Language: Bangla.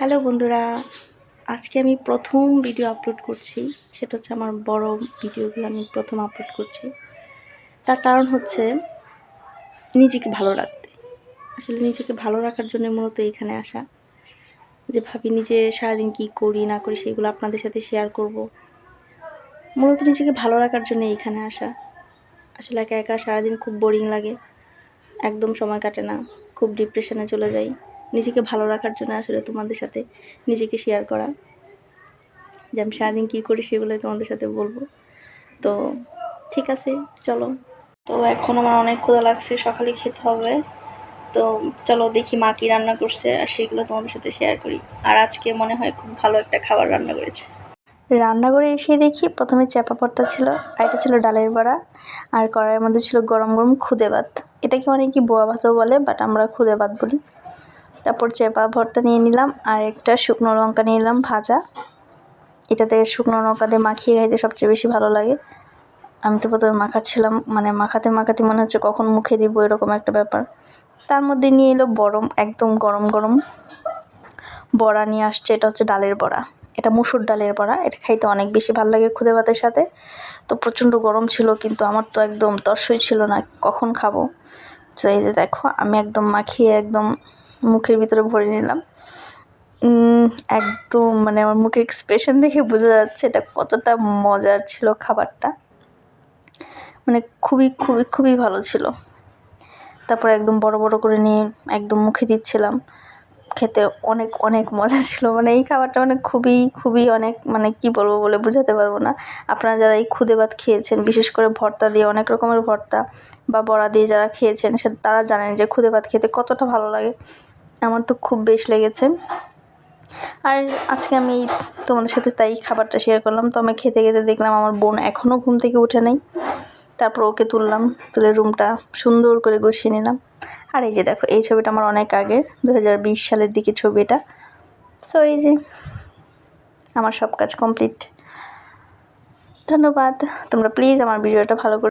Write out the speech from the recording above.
হ্যালো বন্ধুরা, আজকে আমি প্রথম ভিডিও আপলোড করছি। সেটা হচ্ছে আমার বড় ভিডিওগুলো আমি প্রথম আপলোড করছি। তার কারণ হচ্ছে নিজেকে ভালো রাখতে। আসলে নিজেকে ভালো রাখার জন্য মূলত এখানে আসা। যে ভাবি নিজে সারাদিন কী করি, না করি, সেগুলো আপনাদের সাথে শেয়ার করব। মূলত নিজেকে ভালো রাখার জন্য এখানে আসা। আসলে একা একা সারাদিন খুব বোরিং লাগে। একদম সময় কাটে না। খুব ডিপ্রেশনে চলে যাই। নিজেকে ভালো রাখার জন্য আসলে তোমাদের সাথে নিজেকে শেয়ার করা। যে আমি সারাদিন কী করি সেগুলো তোমাদের সাথে বলব। তো ঠিক আছে, চলো। তো এখন আমার অনেক ক্ষুধা লাগছে, সকালে খেতে হবে। তো চলো দেখি মা কী রান্না করছে, আর সেগুলো তোমাদের সাথে শেয়ার করি। আর আজকে মনে হয় খুব ভালো একটা খাবার রান্না করেছে। রান্নাঘরে এসে দেখি প্রথমে চাপা পড়তা ছিল, আর এটা ছিল ডালের বড়া, আর কড়াইয়ের মধ্যে ছিল গরম গরম খুদে ভাত। এটাকে অনেকে বোয়া ভাতও বলে বাট আমরা খুদে ভাত বলি। তারপর চেপা ভর্তা নিয়ে নিলাম আর একটা শুকনো লঙ্কা নিয়ে নিলাম ভাজা। এটাতে শুকনো লঙ্কা দিয়ে মাখিয়ে খাইতে সবচেয়ে বেশি ভালো লাগে। আমি তো প্রথমে মাখাচ্ছিলাম মানে মাখাতে মাখাতে মনে হচ্ছে কখন মুখে দিব এরকম একটা ব্যাপার। তার মধ্যে নিয়ে এলো গরম একদম গরম গরম বড়া নিয়ে আসছে, এটা হচ্ছে ডালের বড়া। এটা মুসুর ডালের বড়া, এটা খাইতে অনেক বেশি ভালো লাগে খুদে ভাতের সাথে। তো প্রচণ্ড গরম ছিল কিন্তু আমার তো একদম তর্সই ছিল না, কখন খাব? তো এই যে দেখো, আমি একদম মাখিয়ে একদম মুখের ভিতরে ভরে নিলাম। একদম মানে আমার মুখের এক্সপ্রেশন দেখে বোঝা যাচ্ছে এটা কতটা মজার ছিল খাবারটা। মানে খুবই খুবই খুবই ভালো ছিল। তারপর একদম বড় বড় করে নিয়ে একদম মুখে দিচ্ছিলাম। খেতে অনেক অনেক মজা ছিল। মানে এই খাবারটা মানে খুবই খুবই অনেক মানে কি বলব বলে বোঝাতে পারব না। আপনারা যারা এই খুদে ভাত খেয়েছেন, বিশেষ করে ভর্তা দিয়ে অনেক রকমের ভর্তা বা বড়া দিয়ে যারা খেয়েছেন, সে তারা জানেন যে খুদে ভাত খেতে কতটা ভালো লাগে। আমার তো খুব বেশ লেগেছে। আর আজকে আমি তোমাদের সাথে তাই খাবারটা শেয়ার করলাম। তো আমি খেতে খেতে দেখলাম আমার বোন এখনও ঘুম থেকে উঠে নেই। তারপর ওকে তুললাম, তুলে রুমটা সুন্দর করে গুছিয়ে নিলাম। আর এই যে দেখো, এই ছবিটা আমার অনেক আগের, দুহাজার বিশ সালের দিকে ছবি এটা। সো এই যে আমার সব কাজ কমপ্লিট ধন্যবাদ। তোমরা প্লিজ আমার ভিডিওটা ভালো করে